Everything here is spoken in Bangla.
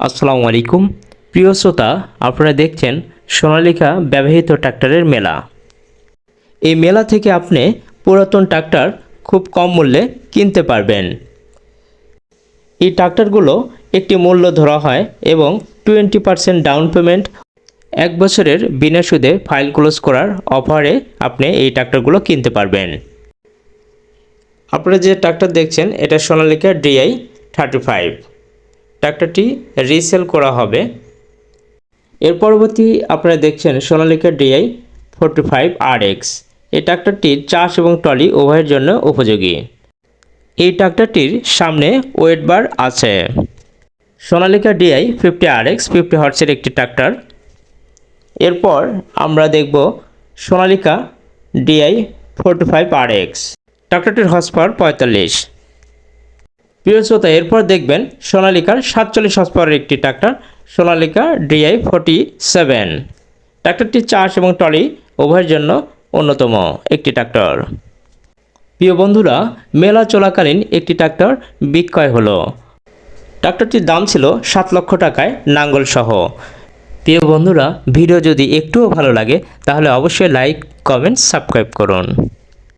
আসসালামু আলাইকুম। প্রিয় শ্রোতা, আপনারা দেখছেন সোনালিকা ব্যবহৃত ট্রাক্টরের মেলা। এই মেলা থেকে আপনি পুরাতন ট্রাক্টর খুব কম মূল্যে কিনতে পারবেন। এই ট্রাক্টরগুলো একটি মূল্য ধরা হয় এবং টোয়েন্টি পার্সেন্ট ডাউন পেমেন্ট, এক বছরের বিনা সুদে ফাইল ক্লোজ করার অফারে আপনি এই ট্রাক্টরগুলো কিনতে পারবেন। আপনারা যে ট্রাক্টর দেখছেন, এটা সোনালিকা ডিআই থার্টি ফাইভ। ট্রাক্টরটি রিসেল করা হবে। এর পরবর্তী আপনারা দেখছেন Sonalika DI forty five R X. এই ট্রাক্টরটি চাষ এবং ট্রলি উভয়ের জন্য উপযোগী। এই ট্রাক্টরটির সামনে ওয়েট বার আছে। Sonalika DI fifty R X, fifty হর্সের একটি ট্রাক্টর এরপর আমরা দেখব Sonalika DI forty five R X. ট্রাক্টরটির horse power পঁয়তাল্লিশ। প্রিয় শ্রোতা, এরপর দেখবেন সোনালিকার সাতচল্লিশ হর্স পাওয়ারের একটি tractor Sonalika DI forty seven ট্রাক্টরটি চাষ এবং ট্রলি উভয়ের জন্য অন্যতম একটি ট্রাক্টর প্রিয় বন্ধুরা, মেলা চলাকালীন একটি ট্রাক্টর বিক্রয় হলো। ট্রাক্টরটির দাম ছিল সাত লক্ষ টাকায় নাঙ্গল সহ। প্রিয় বন্ধুরা, ভিডিও যদি একটুও ভালো লাগে, তাহলে অবশ্যই লাইক কমেন্ট সাবস্ক্রাইব করুন।